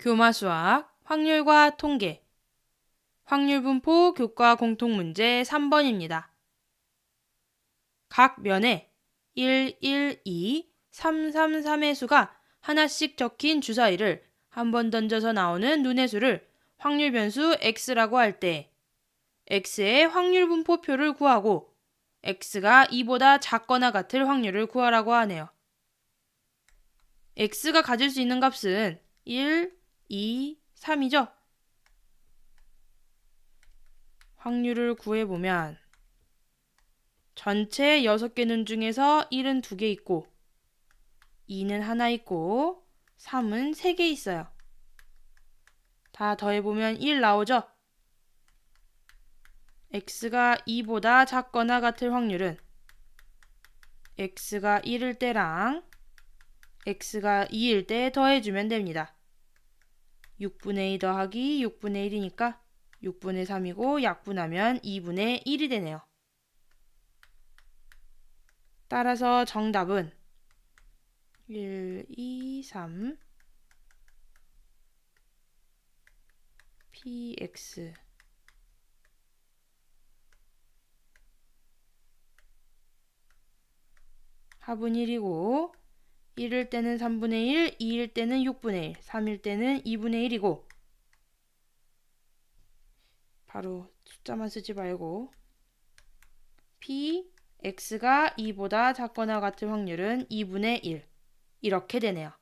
교마 수학, 확률과 통계, 확률 분포 교과 공통 문제 3번입니다. 각 면에 1, 1, 2, 3, 3, 3의 수가 하나씩 적힌 주사위를 한 번 던져서 나오는 눈의 수를 확률 변수 x라고 할 때 x의 확률 분포표를 구하고 x가 2보다 작거나 같을 확률을 구하라고 하네요. x가 가질 수 있는 값은 1, 2, 3이죠? 확률을 구해보면 전체 6개 눈 중에서 1은 2개 있고 2는 하나 있고 3은 3개 있어요. 다 더해보면 1 나오죠? x가 2보다 작거나 같을 확률은 x가 1일 때랑 x가 2일 때 더해주면 됩니다. 6분의 2 더하기 6분의 1이니까 6분의 3이고 약분하면 2분의 1이 되네요. 따라서 정답은 1, 2, 3 px 합은 1이고 1일 때는 3분의 1, 2일 때는 6분의 1, 3일 때는 2분의 1이고 바로 숫자만 쓰지 말고 p x가 2보다 작거나 같을 확률은 2분의 1 이렇게 되네요.